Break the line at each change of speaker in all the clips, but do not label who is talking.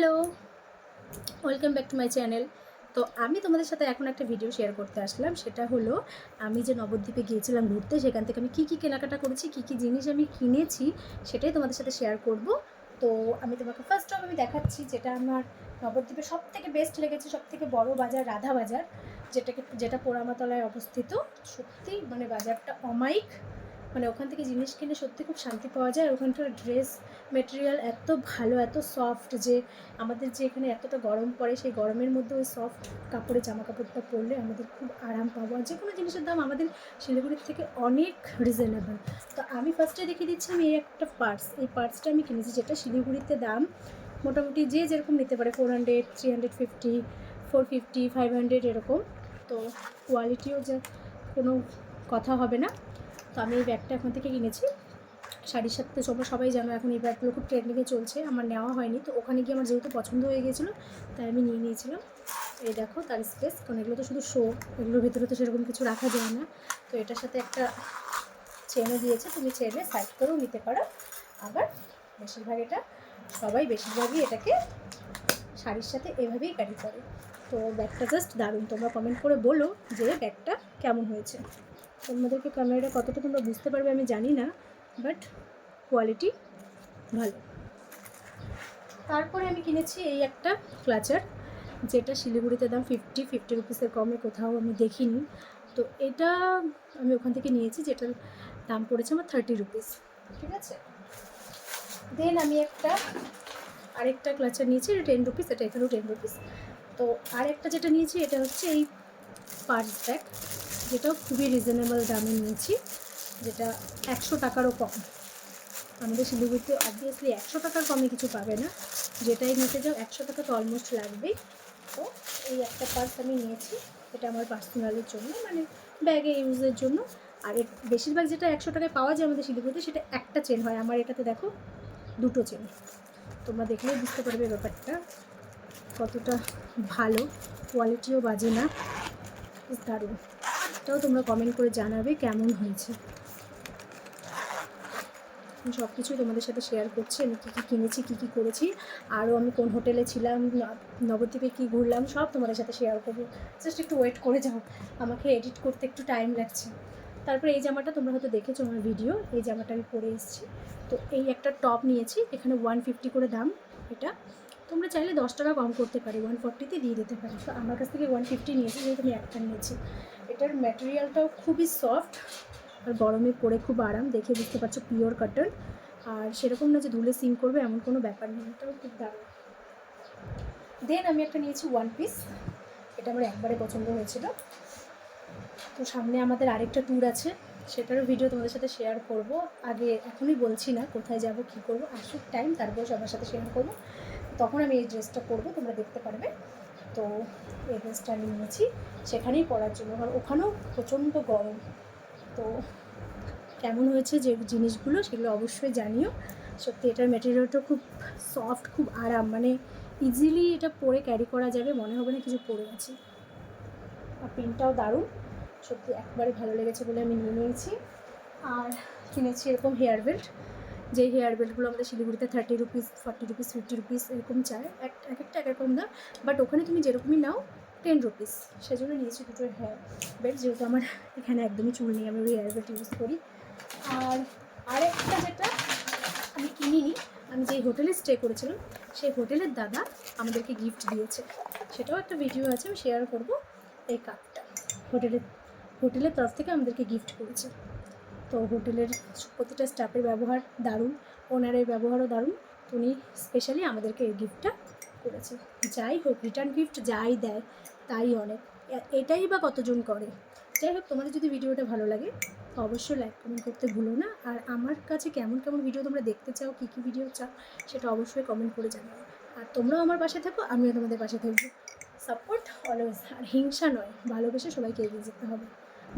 Hello, welcome back to my channel. তো আমি তোমাদের সাথে এখন একটা ভিডিও শেয়ার করতে আসলাম, সেটা হলো আমি যে নবদ্বীপে গিয়েছিলাম ঘুরতে, সেখান থেকে আমি কী কী কেনাকাটা করেছি, কী কী জিনিস আমি কিনেছি, সেটাই তোমাদের সাথে শেয়ার করব। তো আমি তোমাকে ফার্স্ট অফ আমি দেখাচ্ছি যেটা আমার নবদ্বীপে সব থেকে বেস্ট লেগেছে সব থেকে বড় বাজার রাধা বাজার, যেটাকে, যেটা পোড়ামাতলায় অবস্থিত। সত্যি মানে বাজারটা অমায়িক। মানে ওখান থেকে জিনিস কিনে সত্যি খুব শান্তি পাওয়া যায়। ওখানকার ড্রেস মেটেরিয়াল এত ভালো, এত সফট যে আমাদের যে এখানে এতটা গরম পড়ে, সেই গরমের মধ্যে ওই সফট কাপড়ে জামা কাপড়টা পরলে আমাদের খুব আরাম পাবো আর যে কোনো জিনিসের দাম আমাদের শিলিগুড়ির থেকে অনেক রিজনেবল তো আমি ফার্স্টে দেখিয়ে দিচ্ছি, আমি এই একটা পার্স এই পার্সটা আমি কিনেছি যেটা শিলিগুড়িতে দাম মোটামুটি যে যেরকম নিতে পারে four hundred three hundred fifty four fifty five hundred এরকম। তো কোয়ালিটিও যে কোনো কথা হবে না। তো আমি এই ব্যাগটা এখন থেকে কিনেছি। শাড়ির সাথে তো তোমরা সবাই জানো এখন এই ব্যাগগুলো খুব ট্রেন্ডিংয়ে চলছে। আমার নেওয়া হয়নি। তো ওখানে গিয়ে আমার যেহেতু পছন্দ হয়ে গেছিল তাই আমি নিয়ে নিয়েছিলাম। এই দেখো, তার স্পেস কারণ এগুলো তো শুধু শো এগুলোর ভিতরে তো সেরকম কিছু রাখা যায় না। তো এটার সাথে একটা চেনও দিয়েছে। তুমি চেনে সাইড করেও নিতে পারো। আবার বেশিরভাগ এটা সবাই বেশিরভাগই এটাকে শাড়ির সাথে এভাবেই ক্যারি করে। তো ব্যাগটা জাস্ট দারুণ। তোমরা কমেন্ট করে বলো যে ব্যাগটা কেমন হয়েছে। তোমাদেরকে ক্যামেরাটা কতটা তোমরা বুঝতে পারবে আমি জানি না বাট কোয়ালিটি ভালো। তারপরে আমি কিনেছি এই একটা ক্লাচার যেটা শিলিগুড়িতে দাম ফিফটি ফিফটি রুপিসের কমে কোথাও আমি দেখিনি। তো এটা আমি ওখান থেকে নিয়েছি, যেটার দাম পড়েছে আমার থার্টি রুপিস ঠিক আছে? দেন আমি একটা, আরেকটা ক্লাচার নিয়েছি, এটা টেন রুপিস এটা এখানেও টেন রুপিস তো আরেকটা যেটা নিয়েছি, এটা হচ্ছে এই পার্স ব্যাগ যেটাও খুবই রিজনেবল দামে নিয়েছি, যেটা একশো টাকারও কম। আমাদের শিলিগুড়িতে অবভিয়াসলি একশো টাকার কমে কিছু পাবে না। যেটাই নিতে যাও একশো টাকা তো অলমোস্ট লাগবেই। তো এই একটা পার্স আমি নিয়েছি, এটা আমার পার্সোনালের জন্য মানে ব্যাগে ইউজের জন্য। আর এর বেশিরভাগ যেটা একশো টাকায় পাওয়া যায় আমাদের শিলিগুড়িতে, সেটা একটা চেন হয়। আমার এটাতে দেখো, দুটো চেন তোমরা দেখলেই বুঝতে পারবে ব্যাপারটা। কতটা ভালো কোয়ালিটিও বাজে না। দারুণ। এটাও তোমরা কমেন্ট করে জানাবে কেমন হয়েছে। সব কিছু তোমাদের সাথে শেয়ার করছি, আমি কী কী কিনেছি, কী কী করেছি, আরও আমি কোন হোটেলে ছিলাম নবদ্বীপে কী ঘুরলাম, সব তোমাদের সাথে শেয়ার করব। জাস্ট একটু ওয়েট করে যাও, আমাকে এডিট করতে একটু টাইম লাগছে। তারপরে এই জামাটা তোমরা হয়তো দেখেছ আমার ভিডিও এই জামাটা আমি পরে এসেছি। তো এই একটা টপ নিয়েছি, এখানে ওয়ান ফিফটি করে দাম এটা। তোমরা চাইলে দশ টাকা কম করতে পারি ওয়ান ফর্টিতে দিয়ে দিতে পারি। তো আমার কাছ থেকে ওয়ান ফিফটি নিয়েছি, যেহেতু আমি একটা নিয়েছি। এটার ম্যাটেরিয়ালটাও খুবই সফট আর গরমে পরে খুব আরাম, দেখে বুঝতে পারছ পিওর কটন আর সেরকম না যে ধুলে সিং করবে, এমন কোনো ব্যাপার নেই, এটাও খুব দারুণ। দেন আমি একটা নিয়েছি ওয়ান পিস এটা আমার একবারে পছন্দ হয়েছিল। তো সামনে আমাদের আরেকটা ট্যুর আছে, সেটারও ভিডিও তোমাদের সাথে শেয়ার করব। আগে এখনই বলছি না কোথায় যাব, কী করব, আসুক টাইম তারপর সবার সাথে শেয়ার করব। তখন আমি এই ড্রেসটা পরবো, তোমরা দেখতে পারবে। তো এই ড্রেসটা আমি নিয়েছি, সেখানেই পরার জন্য। কারণ ওখানেও প্রচণ্ড গরম। তো কেমন হয়েছে যে জিনিসগুলো সেগুলো অবশ্যই জানিও। সত্যি এটার ম্যাটেরিয়ালটা খুব সফট খুব আরাম। মানে ইজিলি এটা পরে ক্যারি করা যাবে, মনে হবে না কিছু পরে আছে। আর প্রিন্টটাও দারুণ। সত্যি একবারে ভালো লেগেছে বলে আমি নিয়ে নিয়েছি। আর কিনেছি এরকম হেয়ার বেল্ট যে হেয়ার বেল্টগুলো আমাদের শিলিগুড়িতে thirty rupees forty rupees fifty rupees এরকম চায়। এক এক একটা এক রকম দাম। বাট ওখানে তুমি যেরকমই নাও টেন রুপিস সেজন্য নিয়েছি দুটো হেয়ার বেল্ট যেহেতু আমার এখানে একদমই চুল নেই, আমি ওই হেয়ার বেল্ট ইউজ করি। আর আরেকটা যেটা আমি কিনিনি, আমি যেই হোটেলে স্টে করেছিলাম, সেই হোটেলের দাদা আমাদেরকে গিফট দিয়েছে। সেটাও একটা ভিডিও আছে, আমি শেয়ার করব। এই কাপটা হোটেলের হোটেলের তরফ থেকে আমাদেরকে গিফট করেছে। তো হোটেলের প্রতিটা স্টাফের ব্যবহার দারুণ, ওনারের ব্যবহারও দারুণ। উনি স্পেশালি আমাদেরকে এই গিফটটা করেছে। যাই হোক রিটার্ন গিফট যাই দেয়, তাই অনেক। এটাই বা কতজন করে? যাই হোক, তোমাদের যদি ভিডিওটা ভালো লাগে তো অবশ্যই লাইক কমেন্ট করতে ভুলো না। আর আমার কাছে কেমন কেমন ভিডিও তোমরা দেখতে চাও, কী কী ভিডিও চাও, সেটা অবশ্যই কমেন্ট করে জানাও। আর তোমরাও আমার পাশে থাকো, আমিও তোমাদের পাশে থাকব। সাপোর্ট অলওয়েজ আর হিংসা নয়, ভালোবেসে সবাইকে এগিয়ে যেতে হবে।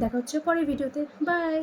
দেখা হচ্ছে পরের ভিডিওতে বাই